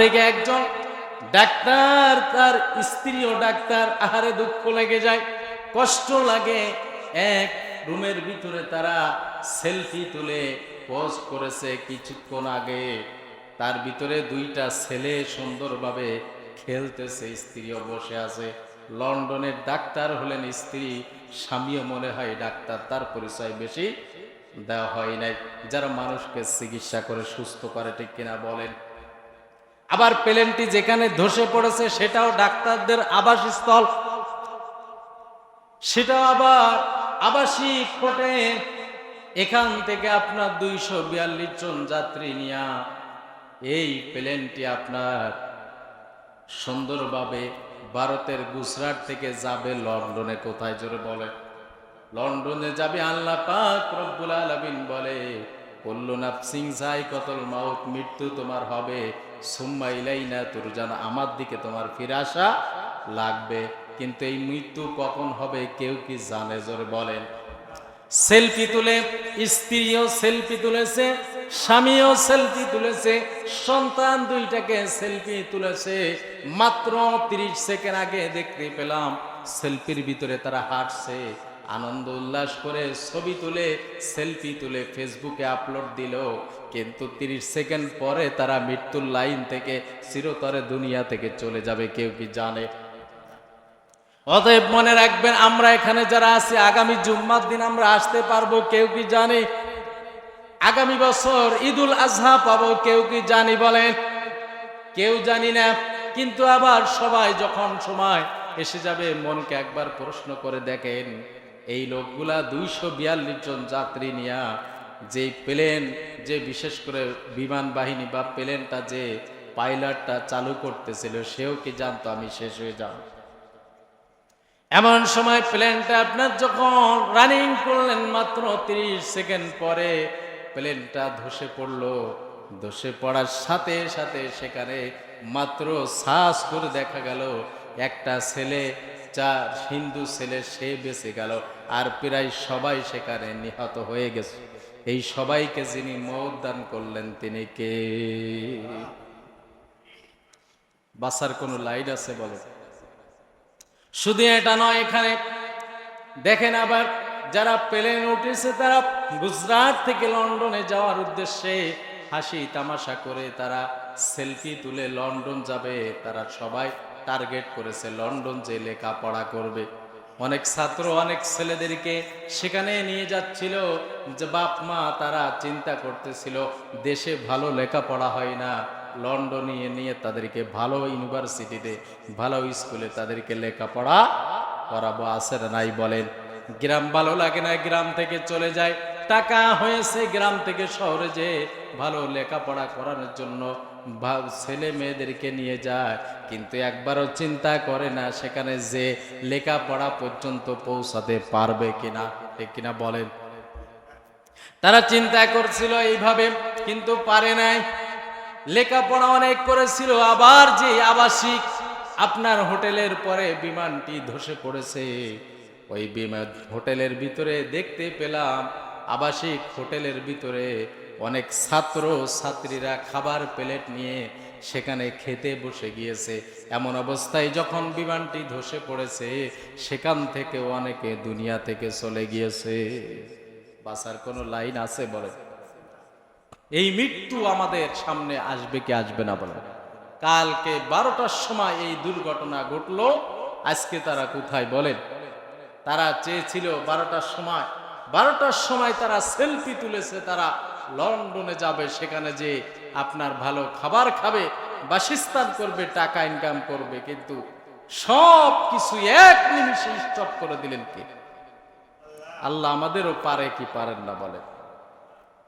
থেকে একজন ডাক্তার, তার স্ত্রীও ডাক্তার, আহারে দুঃখ লেগে যায়, কষ্ট লাগে। এক রুমের ভিতরে তারা সেলফি তুলে পোস্ট করেছে কিছুক্ষণ আগে। তার ভিতরে দুইটা ছেলে সুন্দরভাবে খেলতেছে, স্ত্রীও বসে আছে। লন্ডনের ডাক্তার হলেন স্ত্রী, স্বামীও মনে হয় ডাক্তার, তার পরিচয় বেশি দেওয়া হয় নাই। যারা মানুষকে চিকিৎসা করে সুস্থ করে ঠিক কিনা বলেন। আবার প্লেনটি যেখানে ধসে পড়েছে, সেটাও ডাক্তারদের আবাসস্থল। সেটাও আবার আবাসিক হোটেল। এখান থেকে আপনার দুইশো বিয়াল্লিশ জন যাত্রী নিয়া এই প্লেনটি আপনার সুন্দরভাবে ভারতের গুজরাট থেকে যাবে লন্ডনে। কোথায় জোরে বলে? লন্ডনে যাবে আল্লাহ কল্লু নাফসিং যাই কতল মাউত, মৃত্যু তোমার হবে। সুম্মা ইলাইনা তুরজান, আমার দিকে তোমার ফিরে আসা লাগবে। কিন্তু এই মৃত্যু কখন হবে কেউ কি জানে, জোরে বলেন। সেলফি তুলে, স্ত্রীও সেলফি তুলেছে, স্বামীও সেলফি তুলেছে, সন্তান দুইটাকে সেলফি তুলেছে। মাত্র তিরিশ সেকেন্ড আগে দেখতে পেলাম, সেলফির ভিতরে তারা হাঁটছে। আনন্দ উল্লাস করে ছবি তুলে সেলফি তুলে ফেসবুকে আপলোড দিল। কিন্তু তিরিশ সেকেন্ড পরে তারা মৃত্যুর লাইন থেকে চিরতরে দুনিয়া থেকে চলে যাবে, কেউ কি জানে? অতএব মনে রাখবেন, আমরা এখানে যারা আছি, আগামী জুম্মার দিন আমরা আসতে পারব, কেউ কি জানি? আগামী বছর ঈদুল আজহা পাবো, কেউ কি জানি বলেন? কেউ জানি না। কিন্তু আবার সবাই যখন সময় এসে যাবে, মনকে একবার প্রশ্ন করে দেখেন। এই লোকগুলা দুইশো বিয়াল্লিশ জন যাত্রী নিয়া যে প্লেন, যে বিশেষ করে বিমান বাহিনী বা প্লেনটা যে পাইলটটা চালু করতেছিল, সেও কি জানতো আমি শেষ হয়ে যাব? এমন সময় প্লেনটা আপনার যখন রানিং করলেন মাত্র তিরিশ সেকেন্ড পরে প্লেনটা ধসে পড়ল। ধসে পড়ার সাথে সাথে সেখানে মাত্র শ্বাস করে দেখা গেল, একটা ছেলে চার হিন্দু ছেলে সে বেঁচে গেল, আর প্রায় সবাই সেখানে নিহত হয়ে গেছে। এই সবাইকে যিনি মৌত দান করলেন, তিনি কে? বাসার কোনো লাইট আছে বলে? শুধু এটা নয়, এখানে দেখেন আবার যারা প্লেন উঠেছে, তারা গুজরাট থেকে লন্ডনে যাওয়ার উদ্দেশ্যে হাসি তামাশা করে তারা সেলফি তুলে লন্ডন যাবে, তারা সবাই টার্গেট করেছে, লন্ডন যে লেখাপড়া করবে। অনেক ছাত্র, অনেক ছেলেদেরকে সেখানে নিয়ে যাচ্ছিল, যে বাপ, মা তারা চিন্তা করতেছিল, দেশে ভালো লেখাপড়া হয় না, লন্ডনে নিয়ে তাদেরকে ভালো ইউনিভার্সিটিতে, ভালো স্কুলে তাদেরকে লেখাপড়া করাবো আসে নাই বলেন। গ্রাম ভালো লাগে না, গ্রাম থেকে চলে যায়। টাকা হয়েছে, গ্রাম থেকে শহরে যে ভালো লেখাপড়া করানোর জন্য ছেলে মেয়েদেরকে নিয়ে যায়, কিন্তু একবারও চিন্তা করে না সেখানে যে লেখাপড়া পর্যন্ত পৌঁছাতে পারবে কিনা, ঠিক কিনা বলেন। তারা চিন্তা করছিল এইভাবে, কিন্তু পারে নাই। লেখাপড়া অনেক করেছিল, আবার যে আবাসিক আপনার হোটেলের পরে বিমানটি ধসে পড়েছে, ওই বিমান হোটেলের ভিতরে দেখতে পেলাম আবাসিক হোটেলের ভিতরে অনেক ছাত্র ছাত্রীরা খাবার প্লেট নিয়ে সেখানে খেতে বসে গিয়েছে। এমন অবস্থায় যখন বিমানটি ধসে পড়েছে, সেখান থেকে অনেকে দুনিয়া থেকে চলে গিয়েছে। বাসার কোনো লাইন আছে বলে এই মৃত্যু আমাদের সামনে আসবে কি আসবে না বলে কালকে বারোটার সময় এই দুর্ঘটনা ঘটলো, আজকে তারা কোথায় বলেন? তারা চেয়েছিল বারোটার সময় বারোটার সময় তারা সেলফি তুলেছে তারা। লন্ডনে যাবে, সেখানে যে আপনার ভালো খাবার খাবে, বাসস্থান করবে, টাকা ইনকাম করবে, কিন্তু সব কিছু এক নিমিষে স্টপ করে দিলেন কে? আল্লাহ আমাদেরও পারে কি পারেন না বলে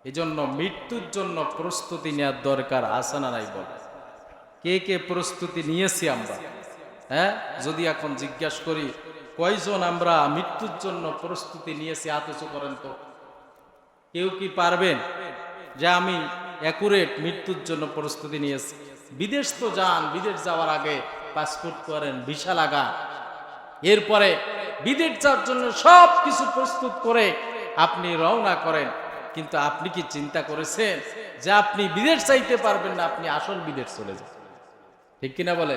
এজন্য মৃত্যুর জন্য প্রস্তুতি নেওয়ার দরকার আছে না নাই বলে কে কে প্রস্তুতি নিয়েছি আমরা? হ্যাঁ? যদি এখন জিজ্ঞাসা করি, কয়জন আমরা মৃত্যুর জন্য প্রস্তুতি নিয়েছি, আতচ করেন তো। কেউ কি পারবেন? যে আমি অ্যাকুরেট মৃত্যুর জন্য প্রস্তুতি নিয়েছি। বিদেশ তো যান, বিদেশ যাওয়ার আগে পাসপোর্ট করেন ভিসা লাগান। এরপরে বিদেশ যাওয়ার জন্য সব কিছু প্রস্তুত করে আপনি রওনা করেন। কিন্তু আপনি কি চিন্তা করেছেন যে আপনি বিদেশ চাইতে পারবেন না, আপনি আসল বিদেশ চলে যান? ঠিক কিনা বলে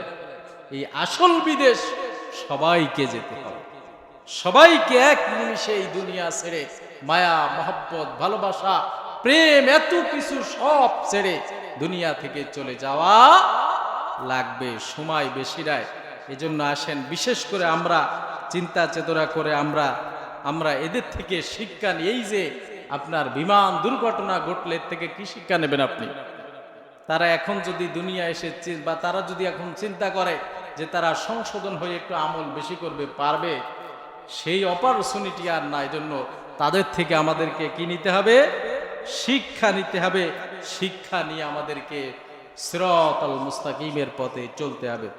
এই আসল বিদেশ সবাইকে যেতে হবে। সবাইকে এক নিমিষে এই দুনিয়া ছেড়ে মায়া, মহব্বত, ভালোবাসা প্রেম এত কিছু সব ছেড়ে দুনিয়া থেকে চলে যাওয়া লাগবে, সময় বেশি রায়। এজন্য আসেন, বিশেষ করে আমরা, চিন্তা চেতনা করে আমরা আমরা এদের থেকে শিক্ষা এই যে আপনার বিমান দুর্ঘটনা ঘটলে থেকে কি শিক্ষা নেবেন আপনি? তারা এখন যদি দুনিয়া এসে বা তারা যদি এখন চিন্তা করে যে তারা সংশোধন হয়ে একটু আমল বেশি করবে, পারবে, সেই অপরচুনিটি আর নাই জন্য তাদের থেকে আমাদেরকে কি নিতে হবে? শিক্ষা নিতে হবে। শিক্ষা নিয়ে আমাদেরকে শ্রতল মুস্তাকিমের পথে চলতে হবে।